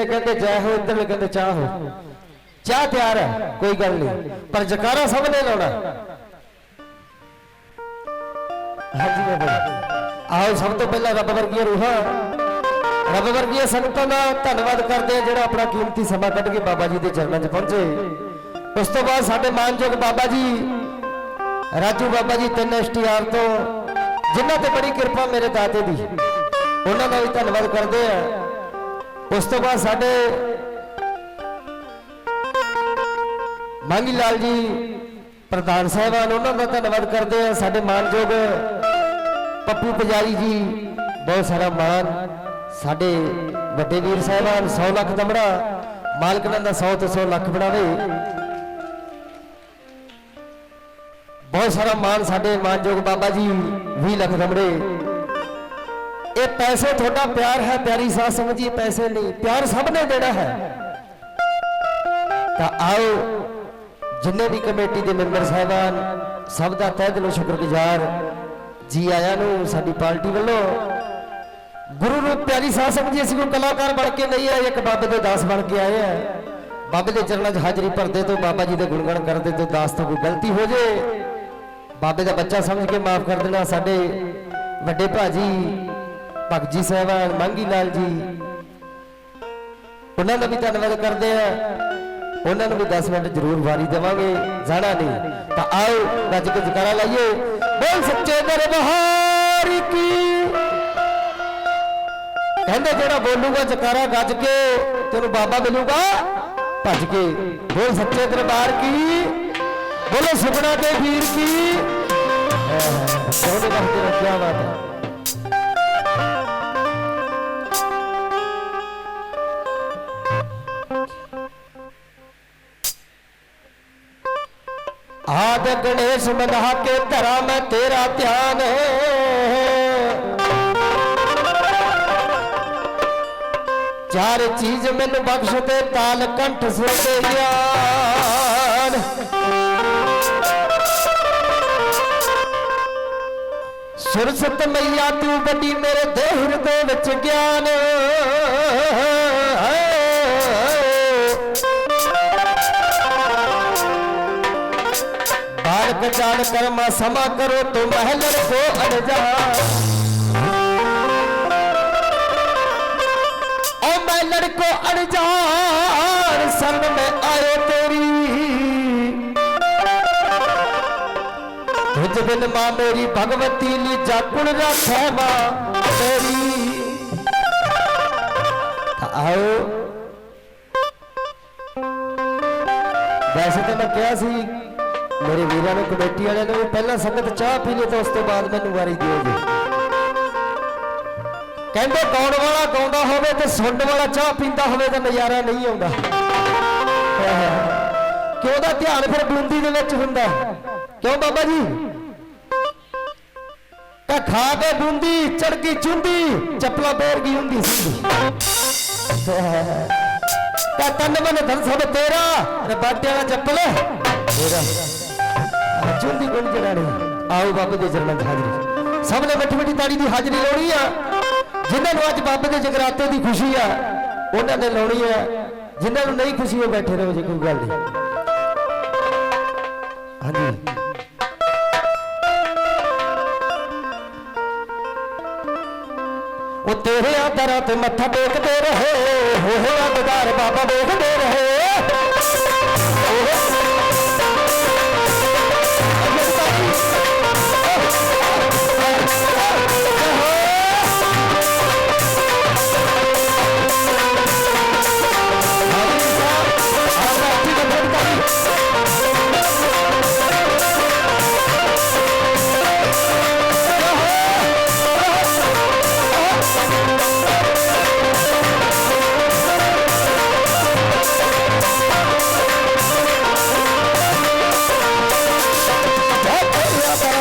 ਕਹਿੰਦੇ ਜੈ ਹੋ ਇੱਧਰ ਕਹਿੰਦੇ ਚਾਹ ਹੋ। ਚਾਹ ਤਿਆਰ ਹੈ, ਕੋਈ ਗੱਲ ਨਹੀਂ। ਪਰ ਜਕਾਰਾ ਸਭ ਨੇ ਲਾਉਣਾ। ਹਾਂਜੀ ਬਾਬਾ ਆਓ, ਸਭ ਤੋਂ ਪਹਿਲਾਂ ਰੱਬ ਵਰਗੀਆਂ ਰੂਹਾਂ। ਰੱਬ ਵਰਗੀਆਂ ਸੰਗਤਾਂ ਦਾ ਧੰਨਵਾਦ ਕਰਦੇ ਆ ਜਿਹੜਾ ਆਪਣਾ ਕੀਮਤੀ ਸਮਾਂ ਕੱਢ ਕੇ ਬਾਬਾ ਜੀ ਦੇ ਚਰਨਾਂ 'ਚ ਪਹੁੰਚੇ। ਉਸ ਤੋਂ ਬਾਅਦ ਸਾਡੇ ਮਾਨਯੋਗ ਬਾਬਾ ਜੀ, ਰਾਜੂ ਬਾਬਾ ਜੀ, ਤਿੰਨ ਐਸਟੀਆਰ ਤੋਂ, ਜਿਨ੍ਹਾਂ ਤੇ ਬੜੀ ਕਿਰਪਾ ਮੇਰੇ ਦਾਤੇ ਦੀ। ਉਹਨਾਂ ਦਾ ਵੀ ਧੰਨਵਾਦ ਕਰਦੇ ਆ ਉਸ ਤੋਂ ਬਾਅਦ ਸਾਡੇ ਮੰਗੀ ਲਾਲ ਜੀ, ਪ੍ਰਧਾਨ ਸਾਹਿਬਾਨ, ਉਹਨਾਂ ਦਾ ਧੰਨਵਾਦ ਕਰਦੇ ਆ ਸਾਡੇ ਮਾਨਯੋਗ ਪੱਪੂ ਪੁਜਾਰੀ ਜੀ, ਬਹੁਤ ਸਾਰਾ ਮਾਨ ਸਾਡੇ ਵੱਡੇ ਵੀਰ ਸਾਹਿਬਾਨ 100 ਲੱਖ ਦਮੜਾ, ਮਾਲਕ ਨੇ ਦਾ 100 ਤੋਂ 100 ਲੱਖ ਬਣਾਵੇ। ਬਹੁਤ ਸਾਰਾ ਮਾਨ ਸਾਡੇ ਮਾਨਯੋਗ ਬਾਬਾ ਜੀ 20 ਲੱਖ ਦਮੜੇ। ਇਹ ਪੈਸੇ ਤੁਹਾਡਾ ਪਿਆਰ ਹੈ, ਪਿਆਰੀ ਸਾਧ ਸੰਗਤ ਪੈਸੇ ਨਹੀਂ, ਪਿਆਰ ਸਭ ਨੇ ਦੇਣਾ ਹੈ। ਤਾਂ ਆਓ, ਜਿੰਨੇ ਵੀ ਕਮੇਟੀ ਦੇ ਮੈਂਬਰ ਸਾਹਿਬਾਨ, ਸਭ ਦਾ ਤਹਿ ਦਿਲੋਂ ਸ਼ੁਕਰਗੁਜ਼ਾਰ ਜੀ ਆਇਆਂ ਨੂੰ, ਸਾਡੀ ਪਾਰਟੀ ਵੱਲੋਂ। ਗੁਰੂ ਨੂੰ ਪਿਆਰੀ ਸਾਧ ਸੰਗਤ ਅਸੀਂ ਕੋਈ ਕਲਾਕਾਰ ਬਣ ਕੇ ਨਹੀਂ ਆਏ, ਇੱਕ ਬਾਬੇ ਦੇ ਦਾਸ ਬਣ ਕੇ ਆਏ ਆ ਬਾਬੇ ਦੇ ਚਰਨਾਂ 'ਚ ਹਾਜ਼ਰੀ ਭਰਦੇ ਤੋਂ, ਬਾਬਾ ਜੀ ਦੇ ਗੁਣਗਾਨ ਕਰਦੇ ਤੋਂ, ਦਾਸ ਤੋਂ ਕੋਈ ਗਲਤੀ ਹੋ ਜੇ। ਬਾਬੇ ਦਾ ਬੱਚਾ ਸਮਝ ਕੇ ਮਾਫ ਕਰ ਦੇਣਾ, ਸਾਡੇ ਵੱਡੇ ਭਾਜੀ ਭਗਤ ਜੀ ਸਾਹਿਬਾਨ, ਮੰਗੀ ਲਾਲ ਜੀ। ਉਹਨਾਂ ਦਾ ਵੀ ਧੰਨਵਾਦ ਕਰਦੇ ਆ ਉਹਨਾਂ ਨੂੰ ਵੀ 10 ਮਿੰਟ ਜ਼ਰੂਰ ਵਾਰੀ ਦੇਵਾਂਗੇ, ਜਾਣਾ ਨਹੀਂ। ਤਾਂ ਆਓ ਗੱਜ ਕੇ ਜਕਾਰਾ ਲਾਈਏ। ਬੋਲ ਸੱਚੇ ਦਰਬਾਰ ਕੀ? ਕਹਿੰਦੇ ਜਿਹੜਾ ਬੋਲੂਗਾ ਜਕਾਰਾ ਗੱਜ ਕੇ ਤੈਨੂੰ ਬਾਬਾ ਮਿਲੂਗਾ, ਭੱਜ ਕੇ। ਬੋਲ ਸੱਚੇ ਦਰਬਾਰ ਕੀ? ਬੋਲੋ ਸੁਪਨਾ ਤੇ ਵੀਰ ਕੀ? ਸੋਹਣੇ ਲੱਗਦੇ ਨੇ ਕੀ ਆਦ ਗਣੇਸ਼ ਮਨਾ ਕੇ ਧਰਾ ਮੈਂ ਤੇਰਾ ਧਿਆਨ। ਚਾਰ ਚੀਜ਼ ਮੈਨੂੰ ਬਖਸ਼ ਤੇ ਤਾਲ ਕੰਠ ਸੁਰ ਤੇ ਗਿਆਨ। ਸੁਰਸਤ ਮਈਆ, ਤੂੰ ਵੱਡੀ ਮੇਰੇ ਦੇ ਹਿਰਦੇ ਵਿੱਚ ਗਿਆਨ। ਬਾਲਕ ਜਾਣ ਕਰਮਾ ਸਮਾ ਕਰੋ ਤੋ ਮਹਿਲਰ ਕੋ ਅਣਜਾ ਓ ਮੈਂ ਲੜਕੋ ਅਣਜਾਣ ਸੰਗ ਮੈਂ ਆਇਓ ਤੇਰੀ ਤੁਝ ਬਿਨ ਮਾਂ ਮੇਰੀ ਭਗਵਤੀ ਲੀ ਜਾਗੁਣ ਰੱਖੈ ਮਾਂ ਤੇਰੀ ਤਾਂ ਆਓ ਵੈਸੇ ਤਾਂ ਮੈਂ ਕਿਹਾ ਸੀ ਮੇਰੇ ਵੀਰਾਂ ਨੂੰ, ਕਮੇਟੀ ਵਾਲਿਆਂ ਨੂੰ ਵੀ ਪਹਿਲਾਂ ਸੰਗਤ ਚਾਹ ਪੀ ਲਈ ਤਾਂ ਉਸ ਤੋਂ ਬਾਅਦ ਮੈਨੂੰ ਵਾਰੀ ਦਿਓ ਜੀ। ਕਹਿੰਦੇ ਗਾਉਣ ਵਾਲਾ ਗਾਉਂਦਾ ਹੋਵੇ ਤੇ ਸੁਣਨ ਵਾਲਾ ਚਾਹ ਪੀਂਦਾ ਹੋਵੇ ਤਾਂ ਨਜ਼ਾਰਾ ਨਹੀਂ ਆਉਂਦਾ। ਕਿ ਉਹਦਾ ਧਿਆਨ ਫਿਰ ਬੂੰਦੀ ਦੇ ਵਿੱਚ ਹੁੰਦਾ? ਕਿਉਂ ਬਾਬਾ ਜੀ? ਤਾਂ ਖਾ ਕੇ ਬੂੰਦੀ ਚੜਕੀ ਗਈ ਚੁੰਦੀ, ਚੱਪਲਾ ਪੇਰ ਗਈ ਹੁੰਦੀ ਸਿੰਦੀ ਤਾਂ ਤਨ ਮਨ ਧਨ ਸਭ ਤੇਰਾ, ਤੇ ਬਾਟਿਆਂ ਦਾ ਚੱਪਲ ਤੇਰਾ ਆਹ ਗੁਣ ਜੜਾਣੀ ਆਓ ਬਾਬੇ ਦੇ ਚਰਨਾਂ 'ਚ ਹਾਜ਼ਰੀ। ਸਭ ਨੇ ਮਿੱਠੀ ਮਿੱਠੀ ਤਾੜੀ ਦੀ ਹਾਜ਼ਰੀ ਲਾਉਣੀ ਆ। ਜਿਨ੍ਹਾਂ ਨੂੰ ਅੱਜ ਬਾਬੇ ਦੇ ਜਗਰਾਤੇ ਦੀ ਖੁਸ਼ੀ ਆ, ਉਹਨਾਂ ਨੇ ਲਾਉਣੀ ਆ। ਜਿਨ੍ਹਾਂ ਨੂੰ ਨਹੀਂ ਖੁਸ਼ੀ, ਉਹ ਬੈਠੇ ਰਹੋ ਜੇ ਕੋਈ ਗੱਲ ਨਹੀਂ। ਹਾਂਜੀ। ਉਹ ਤੇਰੇ ਆਦਰਾਂ ਤੇ ਮੱਥਾ ਟੇਕਦੇ ਰਹੇ ਹੋਏ ਅਬਦਾਰ ਬਾਬਾ ਵੇਖਦੇ ਰਹੇ।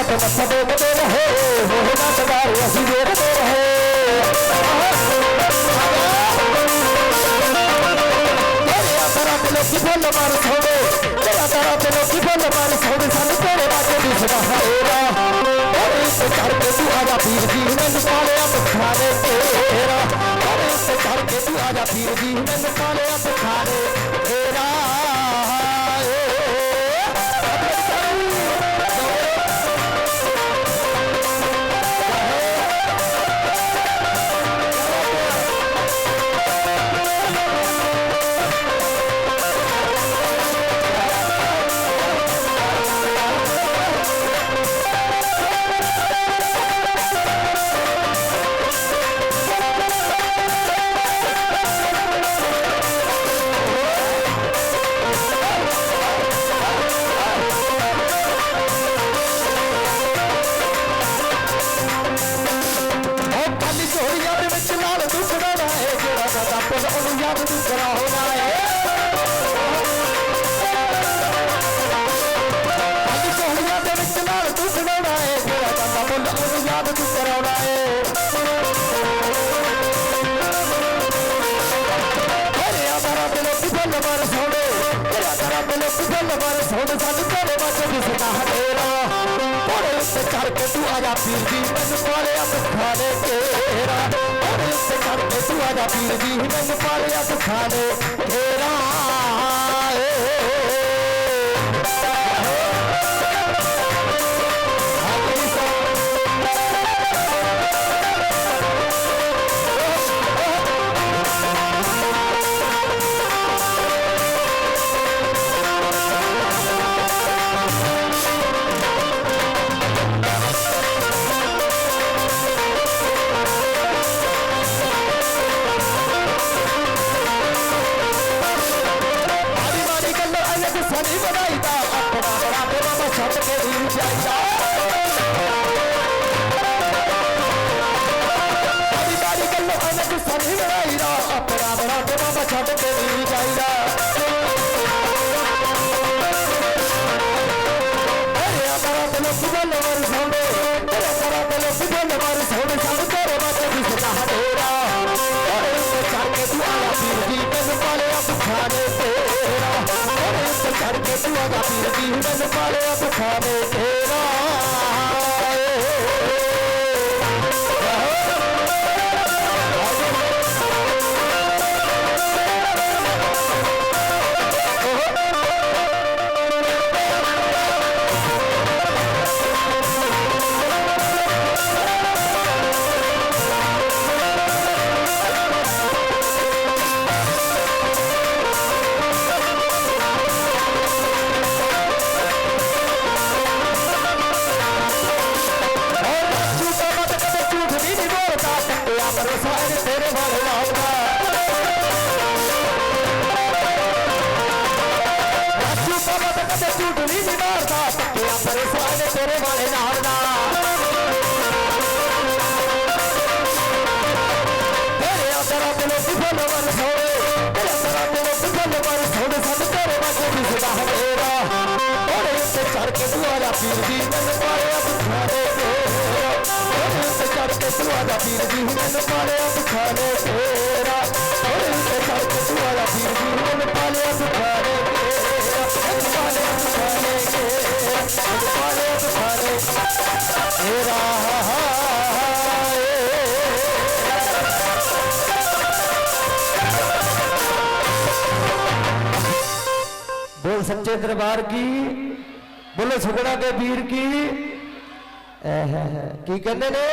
ਮੱਥਾ ਟੇਕਦੇ ਰਹੇ ਹੋਏ ਅਬਦਾਰ ਅਸੀਂ ਵੇਖਦੇ ਰਹੇ ਤੇਰਾ। ਤਰਾ ਤੇ ਲੋਕੀ ਫੁੱਲ ਮਾਰ ਸੋਵੇ ਤੇਰਾ ਤਰਾ ਤੇ ਲੋਕੀ ਫੁੱਲ ਮਾਰ ਸੋਵੇ ਸਾਨੂੰ ਤੇਰੇ ਬਾਜੇ ਦੀ ਸਦਾ ਹਰੇਰਾ ਤੇਰੇ ਤੇ ਚੜ ਕੇ ਤੂੰ ਆਜਾ ਪੀਰ ਜੀ ਮੈਨੂੰ ਪਾਲਿਆ ਬਖਾਰੇ ਤੇਰਾ ਤੇਰੇ ਤੇ ਚੜ ਕੇ ਤੂੰ ਜਾ ਪੀਰ ਜੀ, ਮੈਨੂੰ ਪਾਲਿਆ ਬਖਾਰੇ ਤੇਰਾ ਉਹਨੂੰ ਯਾਦ ਤੂੰ ਕਰਾਉਣਾ ਹੈ ਮੇਰੇ ਆਦਾਰਾ ਦੇ ਲੋਕ ਫੁੱਲ ਮਾਰ ਸੋੜੇ ਮੇਰੇ ਆਦਾਰਾ ਦੇ ਲੋਕ ਫੁੱਲ ਸਾਨੂੰ ਤੇਰੇ ਵਾਸਤੇ ਦਿਸਦਾ ਹਨੇਰਾ ਕੋੜੇ ਉੱਤੇ ਚੜ ਕੇ ਤੂੰ ਆ ਜਾ ਪੀਰ ਜੀ, ਮੈਨੂੰ ਪਾਲਿਆ ਬਖਾਨੇ ਤੇਰਾ ਕੋੜੇ ਉੱਤੇ ਚੜ ਕੇ ਤੂੰ ਆ ਜਾ ਪੀਰ ਜੀ, ਮੈਨੂੰ ਪਾਲਿਆ ਬਖਾਨੇ ਤੇਰਾ ਮਾੜੀ ਆਪਣਾ ਬਾਬਾ ਛੱਡ ਕੇ ਨਹੀਂ ਜਾਈਦਾ ਮੇਰੇ ਆਦਰਾ ਤੇ ਲੋਕ ਗੱਲ ਮਰ ਸੌਂਦੇ ਮੇਰੇ ਆਦਰਾ ਤੇ ਲੋਕ ਗੱਲ ਮਰ ਸਾਨੂੰ ਤੇਰੇ ਬਾਤੇ ਦੀ ਸਦਾ ਹਟੇਰਾ ਓਏ ਉੱਤੇ ਚੜ ਕੇ ਤੂੰ ਆਇਆ ਪੀਰ ਜੀ ਮੈਨੂੰ ਪਾਲਿਆ ਬਖਾਨੇ ਤੇਰਾ ਓਏ ਉੱਤੇ ਚੜ ਕੇ ਤੂੰ ਆਇਆ ਪੀਰ ਜੀ ਮੈਨੂੰ ਪਾਲਿਆ ਬਖਾਨੇ ਤੇਰਾ। ਝੂਠ ਨਹੀਂ ਨੀ ਮਾਰਦਾ ਟੱਕਿਆ ਭਰੋਸਾ ਇਹਨੇ ਤੇਰੇ ਵਾਲੇ ਨਾਲ ਦਾ ਤੇਰੇ ਆਦਰਾਂ ਤੇ ਲੋਕ ਫੁੱਲ ਸੋਏ ਤੇਰੇ ਆਦਰਾਂ ਤੇ ਲੋਕ ਫੁੱਲ ਸੋਏ ਸਭ ਤੇਰੇ ਵਾਂਗੂ ਦਿਸਦਾ ਹਵੇਰਾ ਉਹਦੇ ਉੱਤੇ ਚੜ ਕੇ ਤੂੰ ਪੀਰ ਜੀ, ਮੈਨੂੰ ਪਾਲਿਆ ਬਖਾਨੇ ਤੇਰਾ ਉਹਦੇ ਉੱਤੇ ਚੜ ਕੇ ਤੂੰ ਪੀਰ ਜੀ, ਮੈਨੂੰ ਪਾਲਿਆ ਬਖਾਨੇ ਤੇਰਾ ਉਹਦੇ ਉੱਤੇ ਚੜ ਕੇ ਤੂੰ ਪੀਰ ਜੀ, ਮੈਨੂੰ ਪਾਲਿਆ ਬਖਾਨੇ बोल सच्चे दरबार की, बोले सुगड़ा के वीर की। की कहते ने?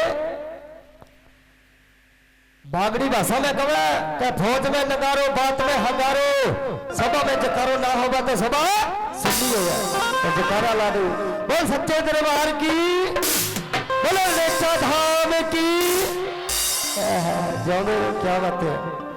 बागड़ी भाषा में कवे के फौज में नकारो बात में हकारो सभा में करो ना होगा तो सभा? ਸੰਨੀ ਹੋਇਆ ਤੇ ਜਕਾਰਾ ਲਾ ਦੋ ਬੋਲ ਸੱਚੇ ਦਰਬਾਰ ਕੀ? ਬੋਲ ਨੇਤਾ ਧਾਮ ਕੀ? ਜਾਵੇ ਕੀ ਬਾਤ ਹੈ।